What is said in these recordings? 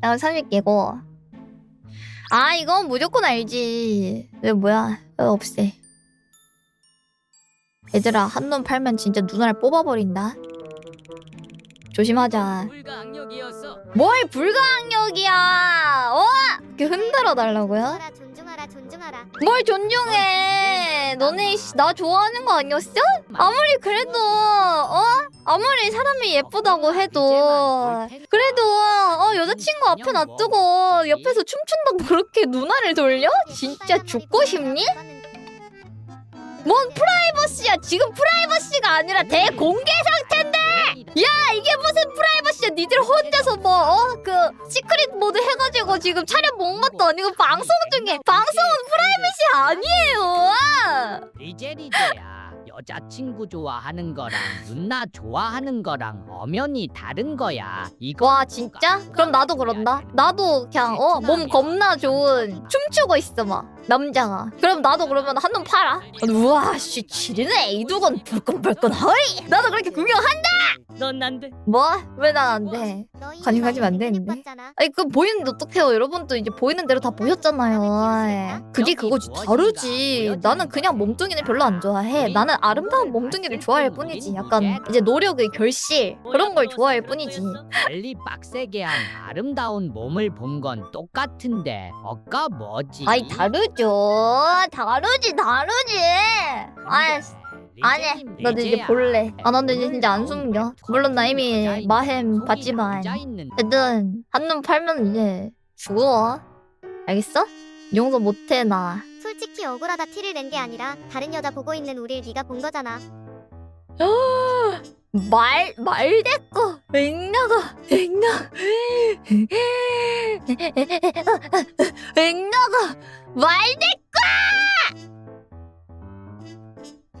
나 30개고. 아, 이건 무조건 알지. 왜 뭐야? 왜 없애. 얘들아, 한눈 팔면 진짜 눈알 뽑아버린다. 조심하자. 불가항력이었어. 뭘 불가항력이야? 어? 이렇게 흔들어 달라고요? 존중하라 존중하라 존중하라 뭘 존중해? 너네 씨, 나 좋아하는 거 아니었어? 아무리 그래도 어? 아무리 사람이 예쁘다고 해도 그래도 어 여자친구 앞에 놔두고 옆에서 춤춘다고 그렇게 누나를 돌려? 진짜 죽고 싶니? 뭔 프라이버시야? 지금 프라이버시가 아니라 대공개 상태인데 야 이게 무슨 프라이버시야? 니들 혼자서 뭐 어? 그 시크릿 모드 해가지고 지금 촬영 본 것도 아니고 방송 중에 방송은 프라이버시 아니에요. 리제 리제야. 여자친구 좋아하는 거랑 누나 좋아하는 거랑 엄연히 다른 거야. 이거 와 진짜? 그럼 나도 그런다. 나도 그냥 어 몸 겁나 좋은 춤추고 있어 막 남자가. 그럼 나도 그러면 한눈 팔아. 우와 씨 지르네 이두건 불끈불끈 허이. 나도 그렇게 구경한다. 넌 난데. 뭐? 왜 난 안 돼? 가져가지면 안 되는데. 아니 그 보이는데 어떡해요? 여러분도 이제 보이는 대로 다 보셨잖아요. 예. 그게 그거지. 다르지. 나는 그냥 몸뚱이는 별로 안 좋아해. 나는 아름다운 몸뚱이를 좋아할 뿐이지. 약간 이제 노력의 결실 그런 걸 좋아할 뿐이지. 빨리 빡세게 한 아름다운 몸을 본 건 똑같은데 어까 뭐지? 아이 다르죠. 다르지 다르지. 아이 아니 나도 이제 볼래. 아 나도 이제 진짜 안 숨겨. 물론 나 이미 마햄 봤지만 애든 한눈 팔면 이제 죽어. 알겠어? 용서 못해 나. 솔직히 억울하다 티를 낸 게 아니라 다른 여자 보고 있는 우릴 네가 본 거잖아. 말, 말대꾸 앵나가 앵나. 앵나가 말대꾸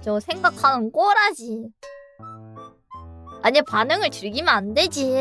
저 생각하는 꼬라지. 아니 반응을 즐기면 안 되지